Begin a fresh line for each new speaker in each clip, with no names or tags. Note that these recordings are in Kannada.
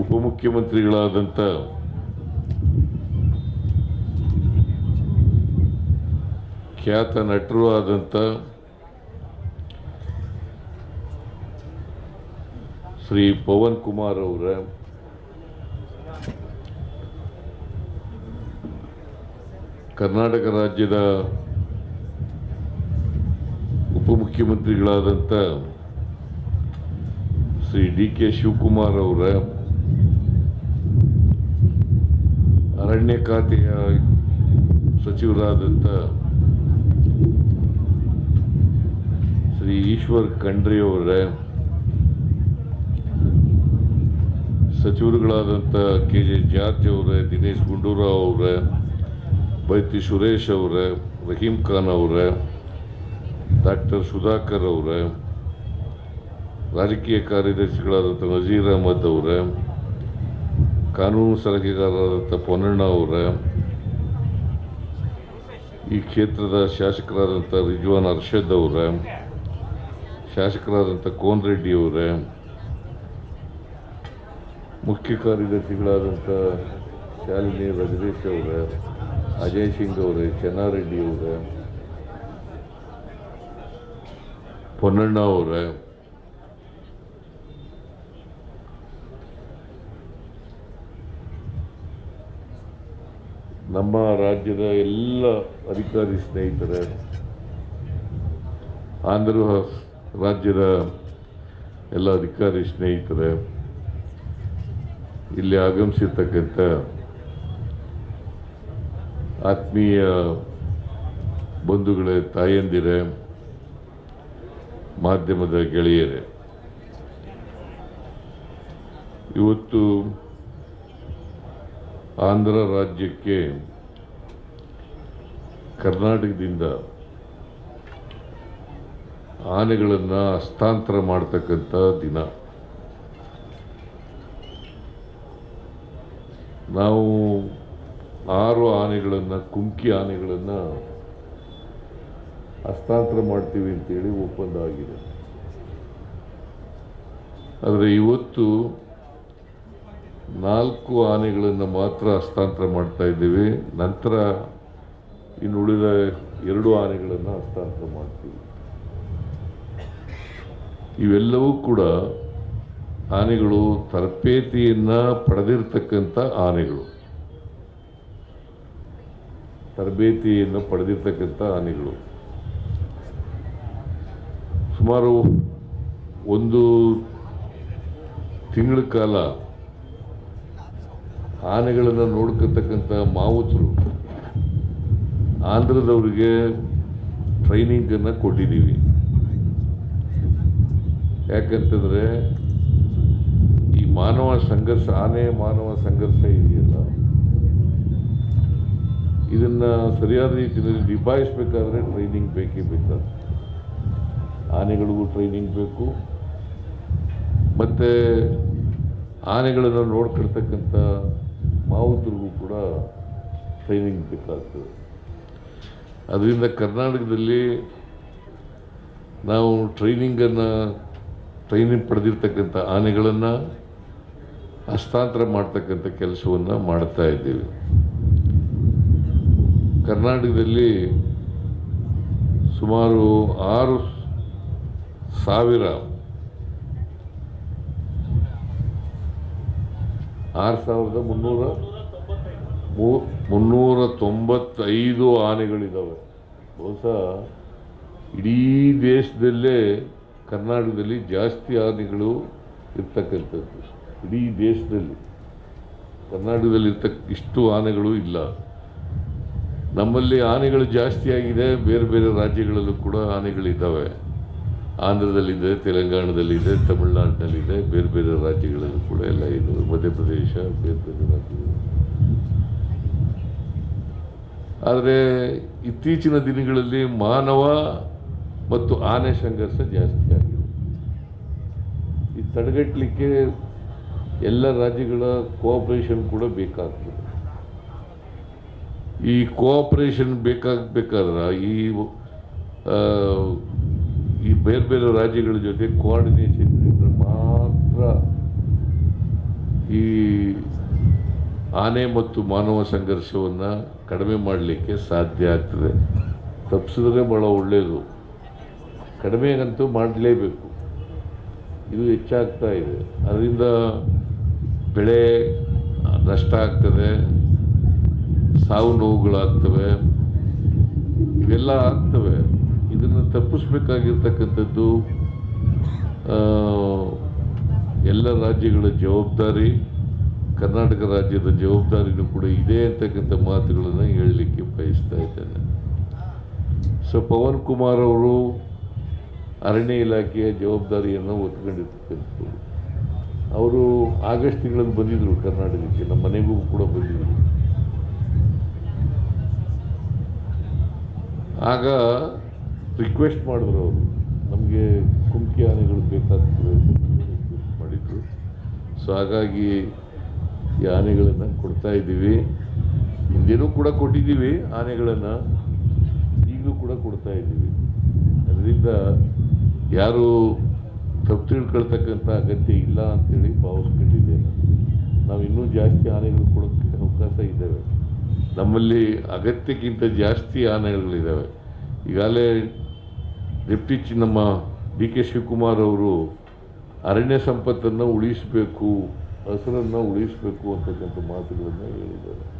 ಉಪಮುಖ್ಯಮಂತ್ರಿಗಳಾದಂಥ ಖ್ಯಾತ ನಟರು ಆದಂಥ ಶ್ರೀ ಪವನ್ ಕುಮಾರ್ ಅವರ, ಕರ್ನಾಟಕ ರಾಜ್ಯದ ಉಪಮುಖ್ಯಮಂತ್ರಿಗಳಾದಂಥ ಶ್ರೀ ಡಿ ಕೆ ಶಿವಕುಮಾರ್ ಅವರ ಅರಣ್ಯ ಖಾತೆಯ ಸಚಿವರಾದಂಥ ಶ್ರೀ ಈಶ್ವರ್ ಖಂಡ್ರೆ ಅವರ ಸಚಿವರುಗಳಾದಂಥ ಕೆ ಜೆ ಜಾರ್ಜ್ ಅವರ, ದಿನೇಶ್ ಗುಂಡೂರಾವ್ ಅವರ ಬೈತಿ ಸುರೇಶ್ ಅವರ, ರಹೀಂ ಖಾನ್ ಅವರ, ಡಾಕ್ಟರ್ ಸುಧಾಕರ್ ಅವರ, ರಾಜಕೀಯ ಕಾರ್ಯದರ್ಶಿಗಳಾದಂಥ ನಜೀರ್ ಅಹಮದ್ ಅವರ ಕಾನೂನು ಸಲಹೆಗಾರರಾದಂಥ ಪೊನ್ನಣ್ಣ ಅವರ, ಈ ಕ್ಷೇತ್ರದ ಶಾಸಕರಾದಂಥ ರಿಜ್ವಾನ್ ಅರ್ಷದ್ ಅವರ, ಶಾಸಕರಾದಂಥ ಕೋನ್ ರೆಡ್ಡಿ ಅವರ, ಮುಖ್ಯ ಕಾರ್ಯದರ್ಶಿಗಳಾದಂಥ ಶಾಲಿನಿ ರಜರೇಶ್ ಅವರ, ಅಜಯ್ ಸಿಂಗ್ ಅವರೇ, ಚೆನ್ನಾರೆಡ್ಡಿ ಅವರ, ಪೊನ್ನಣ್ಣ ಅವರ ನಮ್ಮ ರಾಜ್ಯದ ಎಲ್ಲ ಅಧಿಕಾರಿ ಸ್ನೇಹಿತರೆ, ಆಂಧ್ರ ರಾಜ್ಯದ ಎಲ್ಲ ಅಧಿಕಾರಿ ಸ್ನೇಹಿತರೆ, ಇಲ್ಲಿ ಆಗಮಿಸಿರ್ತಕ್ಕಂಥ ಆತ್ಮೀಯ ಬಂಧುಗಳೇ, ತಾಯಂದಿರೆ, ಮಾಧ್ಯಮದ ಗೆಳೆಯರೇ, ಇವತ್ತು ಆಂಧ್ರ ರಾಜ್ಯಕ್ಕೆ ಕರ್ನಾಟಕದಿಂದ ಆನೆಗಳನ್ನು ಹಸ್ತಾಂತರ ಮಾಡ್ತಕ್ಕಂಥ ದಿನ. ನಾವು ಆರು ಆನೆಗಳನ್ನು, ಕುಂಕಿ ಆನೆಗಳನ್ನು ಹಸ್ತಾಂತರ ಮಾಡ್ತೀವಿ ಅಂತೇಳಿ ಒಪ್ಪಂದ ಆಗಿದೆ. ಆದರೆ ಇವತ್ತು ನಾಲ್ಕು ಆನೆಗಳನ್ನು ಮಾತ್ರ ಹಸ್ತಾಂತರ ಮಾಡ್ತಾ ಇದ್ದೀವಿ. ನಂತರ ಇನ್ನು ಉಳಿದ ಎರಡು ಆನೆಗಳನ್ನು ಹಸ್ತಾಂತರ ಮಾಡ್ತೀವಿ. ಇವೆಲ್ಲವೂ ಕೂಡ ಆನೆಗಳು ತರಬೇತಿಯನ್ನು ಪಡೆದಿರ್ತಕ್ಕಂಥ ಆನೆಗಳು. ತರಬೇತಿಯನ್ನು ಪಡೆದಿರ್ತಕ್ಕಂಥ ಆನೆಗಳು. ಸುಮಾರು ಒಂದು ತಿಂಗಳ ಕಾಲ ಆನೆಗಳನ್ನು ನೋಡ್ಕೊತಕ್ಕಂಥ ಮಾವುತರು ಆಂಧ್ರದವರಿಗೆ ಟ್ರೈನಿಂಗನ್ನು ಕೊಟ್ಟಿದ್ದೀವಿ ಯಾಕಂತಂದರೆ ಈ ಮಾನವ ಸಂಘರ್ಷ, ಆನೆ ಮಾನವ ಸಂಘರ್ಷ ಇದೆಯಲ್ಲ, ಇದನ್ನು ಸರಿಯಾದ ರೀತಿಯಲ್ಲಿ ನಿಭಾಯಿಸಬೇಕಾದ್ರೆ ಟ್ರೈನಿಂಗ್ ಬೇಕೇ ಬೇಕಾಗ್ತದೆ ಆನೆಗಳಿಗೂ ಟ್ರೈನಿಂಗ್ ಬೇಕು. ಮತ್ತು ಆನೆಗಳನ್ನು ನೋಡ್ಕೊಳ್ತಕ್ಕಂಥ ಮಾವುತರಿಗೂ ಕೂಡ ಟ್ರೈನಿಂಗ್ ಬೇಕಾಗ್ತದೆ. ಅದರಿಂದ ಕರ್ನಾಟಕದಲ್ಲಿ ನಾವು ಟ್ರೈನಿಂಗನ್ನು ಟ್ರೈನಿಂಗ್ ಪಡೆದಿರ್ತಕ್ಕಂಥ ಆನೆಗಳನ್ನು ಹಸ್ತಾಂತರ ಮಾಡ್ತಕ್ಕಂಥ ಕೆಲಸವನ್ನು ಮಾಡ್ತಾ ಇದ್ದೀವಿ. ಕರ್ನಾಟಕದಲ್ಲಿ ಸುಮಾರು ಆರು ಸಾವಿರ ಆರು ಸಾವಿರದ ಮುನ್ನೂರ ಮೂ- ಮುನ್ನೂರ ತೊಂಬತ್ತೈದು ಆನೆಗಳಿದ್ದಾವೆ ಬಹುಶಃ ಇಡೀ ದೇಶದಲ್ಲೇ ಕರ್ನಾಟಕದಲ್ಲಿ ಜಾಸ್ತಿ ಆನೆಗಳು ಇರ್ತಕ್ಕಂಥದ್ದು. ಇಡೀ ದೇಶದಲ್ಲಿ. ಕರ್ನಾಟಕದಲ್ಲಿ ಇರ್ತಕ್ಕ ಇಷ್ಟು ಆನೆಗಳು ಇಲ್ಲ. ನಮ್ಮಲ್ಲಿ ಆನೆಗಳು ಜಾಸ್ತಿಯಾಗಿದೆ ಬೇರೆ ಬೇರೆ ರಾಜ್ಯಗಳಲ್ಲೂ ಕೂಡ ಆನೆಗಳಿದ್ದಾವೆ ಆಂಧ್ರದಲ್ಲಿದೆ, ತೆಲಂಗಾಣದಲ್ಲಿದೆ, ತಮಿಳುನಾಡಿನಲ್ಲಿದೆ, ಬೇರೆ ಬೇರೆ ರಾಜ್ಯಗಳಲ್ಲೂ ಕೂಡ ಎಲ್ಲ ಇದು ಮಧ್ಯಪ್ರದೇಶ, ಬೇರೆ ಬೇರೆ ರಾಜ್ಯಗಳು. ಆದರೆ ಇತ್ತೀಚಿನ ದಿನಗಳಲ್ಲಿ ಮಾನವ ಮತ್ತು ಆನೆ ಸಂಘರ್ಷ ಜಾಸ್ತಿ ಆಗಿದೆ. ಈ ತಡೆಗಟ್ಟಲಿಕ್ಕೆ ಎಲ್ಲ ರಾಜ್ಯಗಳ ಕೋಆಪರೇಷನ್ ಕೂಡ ಬೇಕಾಗ್ತದೆ. ಈ ಕೋಆಪರೇಷನ್ ಬೇಕಾಗಬೇಕಾದ್ರೆ ಈ ಈ ಬೇರೆ ಬೇರೆ ರಾಜ್ಯಗಳ ಜೊತೆ ಕೋಆರ್ಡಿನೇಷನ್ ಇದ್ದರೆ ಮಾತ್ರ ಈ ಆನೆ ಮತ್ತು ಮಾನವ ಸಂಘರ್ಷವನ್ನು ಕಡಿಮೆ ಮಾಡಲಿಕ್ಕೆ ಸಾಧ್ಯ ಆಗ್ತದೆ. ತಪ್ಪಿಸಿದ್ರೆ ಭಾಳ ಒಳ್ಳೆಯದು ಕಡಿಮೆಗಂತೂ ಮಾಡಲೇಬೇಕು. ಇದು ಹೆಚ್ಚಾಗ್ತಾ ಇದೆ. ಅದರಿಂದ ಬೆಳೆ ನಷ್ಟ ಆಗ್ತದೆ. ಸಾವು ನೋವುಗಳಾಗ್ತವೆ. ಇವೆಲ್ಲ ಆಗ್ತವೆ. ತಪ್ಪಿಸ್ಬೇಕಾಗಿರ್ತಕ್ಕಂಥದ್ದು ಎಲ್ಲ ರಾಜ್ಯಗಳ ಜವಾಬ್ದಾರಿ, ಕರ್ನಾಟಕ ರಾಜ್ಯದ ಜವಾಬ್ದಾರಿನೂ ಕೂಡ ಇದೆ ಅಂತಕ್ಕಂಥ ಮಾತುಗಳನ್ನು ಹೇಳಲಿಕ್ಕೆ ಬಯಸ್ತಾ ಇದ್ದೇನೆ. ಸೊ ಪವನ್ ಕುಮಾರ್ ಅವರು ಅರಣ್ಯ ಇಲಾಖೆಯ ಜವಾಬ್ದಾರಿಯನ್ನು ಒತ್ಕೊಂಡಿರ್ತಕ್ಕಂಥದ್ದು ಅವರು ಆಗಸ್ಟ್ ತಿಂಗಳಲ್ಲಿ ಬಂದಿದ್ದರು ಕರ್ನಾಟಕಕ್ಕೆ, ನಮ್ಮ ಮನೆಗೂ ಕೂಡ ಬಂದಿದ್ದರು ಆಗ ರಿಕ್ವೆಸ್ಟ್ ಮಾಡಿದ್ರು ಅವರು. ನಮಗೆ ಕುಮ್ಕಿ ಆನೆಗಳು ಬೇಕಾಗ್ತದೆ ರಿಕ್ವೆಸ್ಟ್ ಮಾಡಿದ್ರು. ಸೊ ಹಾಗಾಗಿ ಈ ಆನೆಗಳನ್ನು ಕೊಡ್ತಾ ಇದ್ದೀವಿ. ಹಿಂದೆನೂ ಕೂಡ ಕೊಟ್ಟಿದ್ದೀವಿ ಆನೆಗಳನ್ನು. ಈಗಲೂ ಕೂಡ ಕೊಡ್ತಾ ಇದ್ದೀವಿ. ಅದರಿಂದ ಯಾರು ತಪ್ಪು ತಿಳ್ಕೊಳ್ತಕ್ಕಂಥ ಅಗತ್ಯ ಇಲ್ಲ ಅಂತೇಳಿ ಭಾವಿಸ್ಕೊಂಡಿದ್ದೇನೆ ನಾವು ಇನ್ನೂ ಜಾಸ್ತಿ ಆನೆಗಳು ಕೊಡೋಕ್ಕೆ ಅವಕಾಶ ಇದ್ದಾವೆ. ನಮ್ಮಲ್ಲಿ ಅಗತ್ಯಕ್ಕಿಂತ ಜಾಸ್ತಿ ಆನೆಗಳಿದ್ದಾವೆ. ಈಗಾಗಲೇ ಡೆಪ್ಟಿ ನಮ್ಮ ಡಿ ಕೆ ಶಿವಕುಮಾರ್ ಅವರು ಅರಣ್ಯ ಸಂಪತ್ತನ್ನು ಉಳಿಸಬೇಕು, ಹಸಿರನ್ನು ಉಳಿಸಬೇಕು ಅಂತಕ್ಕಂಥ ಮಾತುಗಳನ್ನು ಹೇಳಿದ್ದಾರೆ.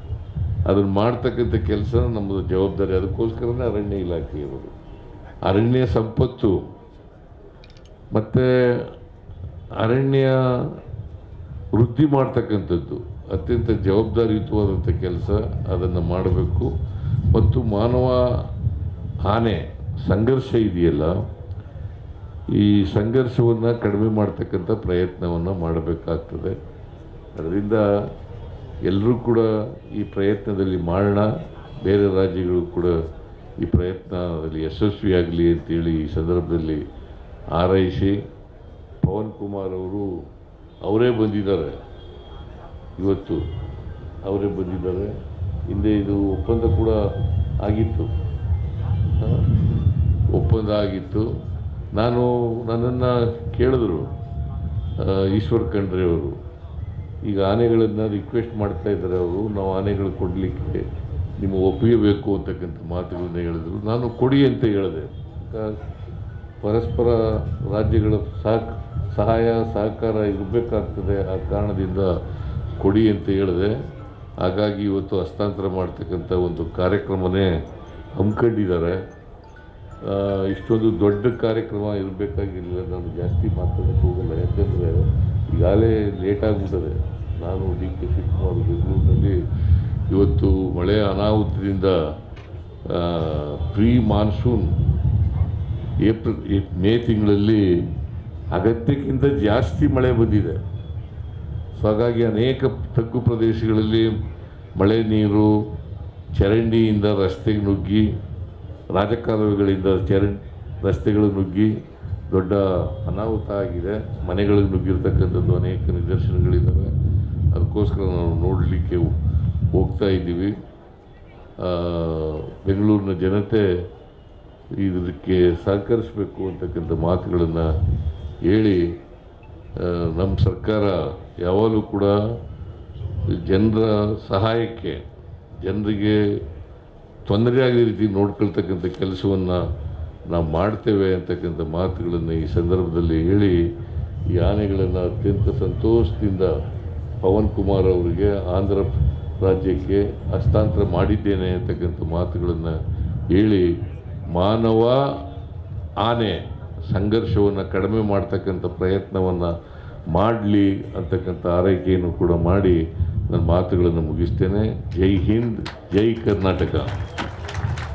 ಅದನ್ನು ಮಾಡ್ತಕ್ಕಂಥ ಕೆಲಸ ನಮ್ಮದು ಜವಾಬ್ದಾರಿ. ಅದಕ್ಕೋಸ್ಕರನೇ ಅರಣ್ಯ ಇಲಾಖೆ ಇರೋದು. ಅರಣ್ಯ ಸಂಪತ್ತು. ಮತ್ತು ಅರಣ್ಯ ವೃದ್ಧಿ ಮಾಡ್ತಕ್ಕಂಥದ್ದು. ಅತ್ಯಂತ ಜವಾಬ್ದಾರಿಯುತವಾದಂಥ ಕೆಲಸ ಅದನ್ನು ಮಾಡಬೇಕು. ಮತ್ತು ಮಾನವ ಆನೆ ಸಂಘರ್ಷ ಇದೆಯಲ್ಲ, ಈ ಸಂಘರ್ಷವನ್ನು ಕಡಿಮೆ ಮಾಡ್ತಕ್ಕಂಥ ಪ್ರಯತ್ನವನ್ನು ಮಾಡಬೇಕಾಗ್ತದೆ. ಅದರಿಂದ ಎಲ್ಲರೂ ಕೂಡ ಈ ಪ್ರಯತ್ನದಲ್ಲಿ ಮಾಡೋಣ ಬೇರೆ ರಾಜ್ಯಗಳು ಕೂಡ ಈ ಪ್ರಯತ್ನದಲ್ಲಿ ಯಶಸ್ವಿಯಾಗಲಿ ಅಂತೇಳಿ ಈ ಸಂದರ್ಭದಲ್ಲಿ ಆರೈಸಿ ಪವನ್ ಕುಮಾರ್ ಅವರು, ಅವರೇ ಬಂದಿದ್ದಾರೆ. ಇವತ್ತು ಅವರೇ ಬಂದಿದ್ದಾರೆ. ಹಿಂದೆ ಇದು ಒಪ್ಪಂದ ಕೂಡ ಆಗಿತ್ತು. ಒಪ್ಪಂದ ಆಗಿತ್ತು ನಾನು ನನ್ನನ್ನು ಕೇಳಿದ್ರು ಈಶ್ವರ್ ಖಂಡ್ರೆ ಅವರು. ಈಗ ಆನೆಗಳನ್ನು ರಿಕ್ವೆಸ್ಟ್ ಮಾಡ್ತಾ ಇದ್ದಾರೆ ಅವರು, ನಾವು ಆನೆಗಳು ಕೊಡಲಿಕ್ಕೆ ನಿಮಗೆ ಒಪ್ಪಿಗೆ ಬೇಕು ಅಂತಕ್ಕಂಥ ಮಾತುಗಳನ್ನ ಹೇಳಿದರು. ನಾನು ಕೊಡಿ ಅಂತ ಹೇಳಿದೆ. ಪರಸ್ಪರ ರಾಜ್ಯಗಳ ಸಹ ಸಹಾಯ, ಸಹಕಾರ ಇರಬೇಕಾಗ್ತದೆ ಆ ಕಾರಣದಿಂದ ಕೊಡಿ ಅಂತ ಹೇಳಿದೆ. ಹಾಗಾಗಿ ಇವತ್ತು ಹಸ್ತಾಂತರ ಮಾಡ್ತಕ್ಕಂಥ ಒಂದು ಕಾರ್ಯಕ್ರಮನೇ ಹಮ್ಮಿಕೊಂಡಿದ್ದಾರೆ. ಇಷ್ಟೊಂದು ದೊಡ್ಡ ಕಾರ್ಯಕ್ರಮ ಇರಬೇಕಾಗಿಲ್ಲ ನಾನು ಜಾಸ್ತಿ ಮಾತಾಡೋಕ್ಕೆ ಹೋಗಲ್ಲ. ಯಾಕಂದರೆ ಈಗಾಗಲೇ ಲೇಟ್ ಆಗಿಬಿಟ್ಟದೆ. ನಾನು ಡಿ ಕೆ ಶಿವಕುಮಾರ್ ಬೆಂಗಳೂರಿನಲ್ಲಿ ಇವತ್ತು ಮಳೆ ಅನಾಹುತದಿಂದ ಪ್ರೀ ಮಾನ್ಸೂನ್ ಏಪ್ರಿಲ್ ಮೇ ತಿಂಗಳಲ್ಲಿ ಅಗತ್ಯಕ್ಕಿಂತ ಜಾಸ್ತಿ ಮಳೆ ಬಂದಿದೆ. ಸೊ ಹಾಗಾಗಿ ಅನೇಕ ತಗ್ಗು ಪ್ರದೇಶಗಳಲ್ಲಿ ಮಳೆ ನೀರು, ಚರಂಡಿಯಿಂದ ರಸ್ತೆಗೆ ನುಗ್ಗಿ ರಾಜಕಾಲುವೆಗಳಿಂದ ಚರ ರಸ್ತೆಗಳು ನುಗ್ಗಿ ದೊಡ್ಡ ಅನಾಹುತ ಆಗಿದೆ. ಮನೆಗಳಿಗೆ ನುಗ್ಗಿರ್ತಕ್ಕಂಥದ್ದು ಅನೇಕ ನಿದರ್ಶನಗಳಿದ್ದಾವೆ. ಅದಕ್ಕೋಸ್ಕರ ನಾವು ನೋಡಲಿಕ್ಕೆ ಹೋಗ್ತಾ ಇದ್ದೀವಿ. ಬೆಂಗಳೂರಿನ ಜನತೆ ಇದಕ್ಕೆ ಸಹಕರಿಸಬೇಕು ಅಂತಕ್ಕಂಥ ಮಾತುಗಳನ್ನು ಹೇಳಿ ನಮ್ಮ ಸರ್ಕಾರ ಯಾವಾಗಲೂ ಕೂಡ ಜನರ ಸಹಾಯಕ್ಕೆ, ಜನರಿಗೆ ತೊಂದರೆ ಆಗದ ರೀತಿ ನೋಡ್ಕೊಳ್ತಕ್ಕಂಥ ಕೆಲಸವನ್ನು ನಾವು ಮಾಡ್ತೇವೆ ಅಂತಕ್ಕಂಥ ಮಾತುಗಳನ್ನು ಈ ಸಂದರ್ಭದಲ್ಲಿ ಹೇಳಿ, ಈ ಆನೆಗಳನ್ನು ಅತ್ಯಂತ ಸಂತೋಷದಿಂದ ಪವನ್ ಕುಮಾರ್ ಅವರಿಗೆ ಆಂಧ್ರ ರಾಜ್ಯಕ್ಕೆ ಹಸ್ತಾಂತರ ಮಾಡಿದ್ದೇನೆ ಅಂತಕ್ಕಂಥ ಮಾತುಗಳನ್ನು ಹೇಳಿ, ಮಾನವ ಆನೆ ಸಂಘರ್ಷವನ್ನು ಕಡಿಮೆ ಮಾಡ್ತಕ್ಕಂಥ ಪ್ರಯತ್ನವನ್ನು ಮಾಡಲಿ ಅಂತಕ್ಕಂಥ ಆರೈಕೆಯನ್ನು ಕೂಡ ಮಾಡಿ ನನ್ನ ಮಾತುಗಳನ್ನು ಮುಗಿಸ್ತೇನೆ. ಜೈ ಹಿಂದ್, ಜೈ ಕರ್ನಾಟಕ.